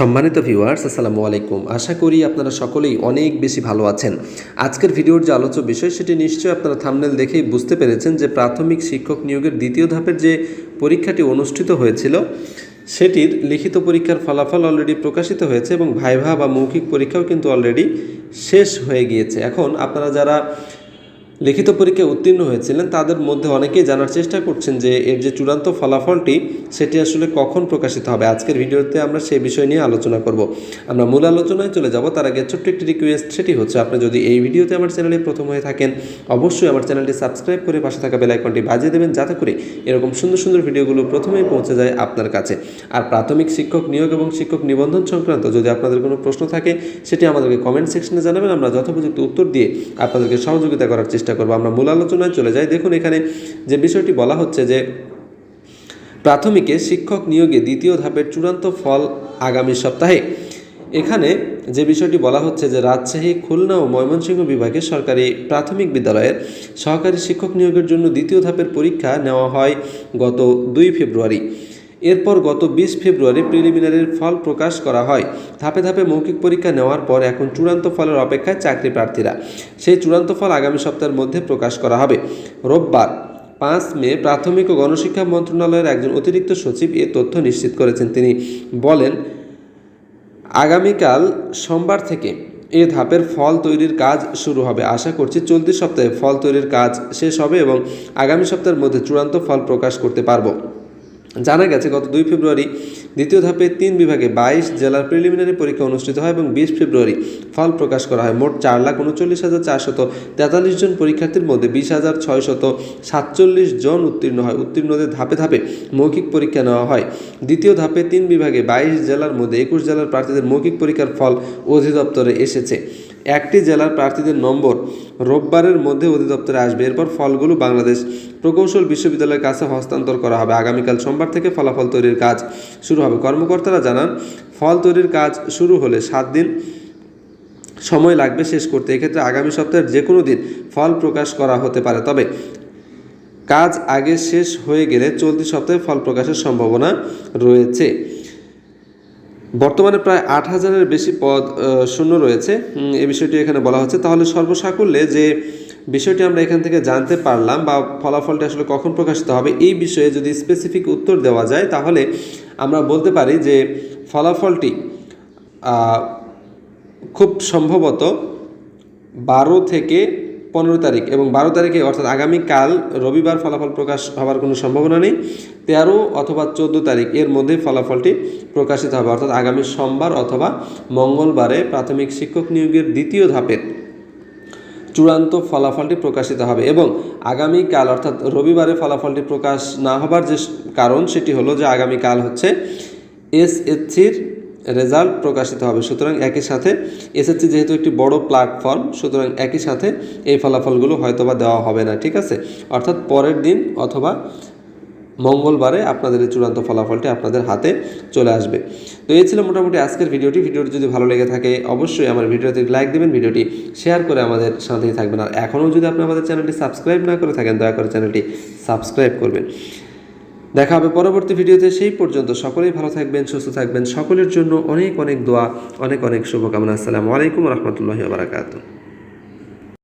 সম্মানিত ভিউয়ার্স আসসালামু আলাইকুম। আশা করি আপনারা সকলেই অনেক বেশি ভালো আছেন। আজকের ভিডিওর যে আলোচ্য বিষয়, সেটি নিশ্চয়ই আপনারা থামনেল দেখেই বুঝতে পেরেছেন যে প্রাথমিক শিক্ষক নিয়োগের দ্বিতীয় ধাপের যে পরীক্ষাটি অনুষ্ঠিত হয়েছিল, সেটির লিখিত পরীক্ষার ফলাফল অলরেডি প্রকাশিত হয়েছে এবং ভাইভা বা মৌখিক পরীক্ষাও কিন্তু অলরেডি শেষ হয়ে গিয়েছে। এখন আপনারা যারা লিখিত পরীক্ষায় উত্তীর্ণ হয়েছিলেন। তাদের মধ্যে অনেকেই জানার চেষ্টা করছেন যে এর যে চূড়ান্ত ফলাফলটি, সেটি আসলে কখন প্রকাশিত হবে। আজকের ভিডিওতে আমরা সেই বিষয় নিয়ে আলোচনা করব। আমরা মূল আলোচনায় চলে যাব। তার আগে ছোট্ট একটি রিকোয়েস্ট সেটি হচ্ছে, আপনি যদি এই ভিডিওতে আমার চ্যানেলে প্রথম হয়ে থাকেন, অবশ্যই আমার চ্যানেলটি সাবস্ক্রাইব করে পাশে থাকা বেল আইকনটি বাজিয়ে দেবেন, যাতে করে এরকম সুন্দর সুন্দর ভিডিওগুলো প্রথমেই পৌঁছে যায় আপনার কাছে। আর প্রাথমিক শিক্ষক নিয়োগ এবং শিক্ষক নিবন্ধন সংক্রান্ত যদি আপনাদের কোনো প্রশ্ন থাকে, সেটি আমাদেরকে কমেন্ট সেকশনে জানাবেন। আমরা যথোপযুক্ত উত্তর দিয়ে আপনাদেরকে সহযোগিতা করার চেষ্টা করব। আমরা মূল আলোচনায় চলে যাই। দেখুন এখানে যে বিষয়টি বলা হচ্ছে যে প্রাথমিকে শিক্ষক নিয়োগে দ্বিতীয় ধাপের চূড়ান্ত ফল আগামী সপ্তাহে। এখানে যে বিষয়টি বলা হচ্ছে যে রাজশাহী, খুলনা ও ময়মনসিংহ বিভাগে সরকারি প্রাথমিক বিদ্যালয়ের সহকারী শিক্ষক নিয়োগের জন্য দ্বিতীয় ধাপের পরীক্ষা নেওয়া হয় গত দুই ফেব্রুয়ারি। এরপর গত বিশ ফেব্রুয়ারি প্রিলিমিনারির ফল প্রকাশ করা হয়। ধাপে ধাপে মৌখিক পরীক্ষা নেওয়ার পর এখন চূড়ান্ত ফলের অপেক্ষায় চাকরি প্রার্থীরা। সেই চূড়ান্ত ফল আগামী সপ্তাহের মধ্যে প্রকাশ করা হবে। রোববার পাঁচ মে প্রাথমিক ও গণশিক্ষা মন্ত্রণালয়ের একজন অতিরিক্ত সচিব এ তথ্য নিশ্চিত করেছেন। তিনি বলেন, আগামীকাল সোমবার থেকে এ ধাপের ফল তৈরির কাজ শুরু হবে। আশা করছি চলতি সপ্তাহে ফল তৈরির কাজ শেষ হবে এবং আগামী সপ্তাহের মধ্যে চূড়ান্ত ফল প্রকাশ করতে পারব। জানা গেছে গত দুই ফেব্রুয়ারি দ্বিতীয় ধাপে তিন বিভাগে বাইশ জেলার প্রিলিমিনারি পরীক্ষা অনুষ্ঠিত হয় এবং বিশ ফেব্রুয়ারি ফল প্রকাশ করা হয়। মোট চার লাখ উনচল্লিশ হাজার চারশত তেতাল্লিশ জন পরীক্ষার্থীর মধ্যে বিশ হাজার ছয়শত সাতচল্লিশ জন উত্তীর্ণ হয়। উত্তীর্ণদের ধাপে ধাপে মৌখিক পরীক্ষা নেওয়া হয়। দ্বিতীয় ধাপে তিন বিভাগে বাইশ জেলার মধ্যে একুশ জেলার প্রার্থীদের মৌখিক পরীক্ষার ফল অধিদপ্তরে এসেছে। একটি জেলার প্রার্থীদের নম্বর রোববারের মধ্যে অধিদপ্তরে আসবে। এরপর ফলগুলো বাংলাদেশ প্রকৌশল বিশ্ববিদ্যালয়ের কাছে হস্তান্তর করা হবে। আগামীকাল সোমবার থেকে ফলাফল তৈরির কাজ শুরু হবে। কর্মকর্তারা জানান, ফল তৈরির কাজ শুরু হলে সাত দিন সময় লাগবে শেষ করতে। এক্ষেত্রে আগামী সপ্তাহের যে কোনো দিন ফল প্রকাশ করা হতে পারে। তবে কাজ আগে শেষ হয়ে গেলে চলতি সপ্তাহে ফল প্রকাশের সম্ভাবনা রয়েছে। বর্তমানে প্রায় আট হাজারের বেশি পদ শূন্য রয়েছে। এই বিষয়টি এখানে বলা হচ্ছে। তাহলে সর্বসাকুল্যে যে বিষয়টি আমরা এখান থেকে জানতে পারলাম বা ফলাফলটি আসলে কখন প্রকাশিত হবে এই বিষয়ে যদি স্পেসিফিক উত্তর দেওয়া যায়, তাহলে আমরা বলতে পারি যে ফলাফলটি খুব সম্ভবত বারো থেকে পনেরো তারিখ এবং বারো তারিখে অর্থাৎ আগামীকাল রবিবার ফলাফল প্রকাশ হওয়ার কোনো সম্ভাবনা নেই। তেরো অথবা চোদ্দ তারিখ এর মধ্যে ফলাফলটি প্রকাশিত হবে, অর্থাৎ আগামী সোমবার অথবা মঙ্গলবারে প্রাথমিক শিক্ষক নিয়োগের দ্বিতীয় ধাপের চূড়ান্ত ফলাফলটি প্রকাশিত হবে এবং আগামীকাল, অর্থাৎ রবিবারে ফলাফলটি প্রকাশ না হবার যে কারণ সেটি হলো যে আগামীকাল হচ্ছে এসএসসির রেজাল্ট প্রকাশিত হবে। সুতরাং একই সাথে এসএসসি যেহেতু একটি বড় প্ল্যাটফর্ম, সুতরাং একই সাথে এই ফলাফলগুলো হয়তোবা দেওয়া হবে না, ঠিক আছে? অর্থাৎ পরের দিন অথবা মঙ্গলবারে আপনাদের এই চূড়ান্ত ফলাফলটি আপনাদের হাতে চলে আসবে। তো এই ছিল মোটামুটি আজকের ভিডিওটি। ভিডিওটি যদি ভালো লেগে থাকে, অবশ্যই আমার ভিডিওতে লাইক দেবেন, ভিডিওটি শেয়ার করে আমাদের সাথেই থাকবেন। আর এখনও যদি আপনি আমাদের চ্যানেলটি সাবস্ক্রাইব না করে থাকেন, দয়া করে চ্যানেলটি সাবস্ক্রাইব করবেন। দেখা হবে পরবর্তী ভিডিওতে। সেই পর্যন্ত সকলেই ভালো থাকবেন, সুস্থ থাকবেন। সকলের জন্য অনেক অনেক দোয়া, অনেক অনেক শুভকামনা। আসসালামু আলাইকুম রহমতুল্লাহি বারাকাতু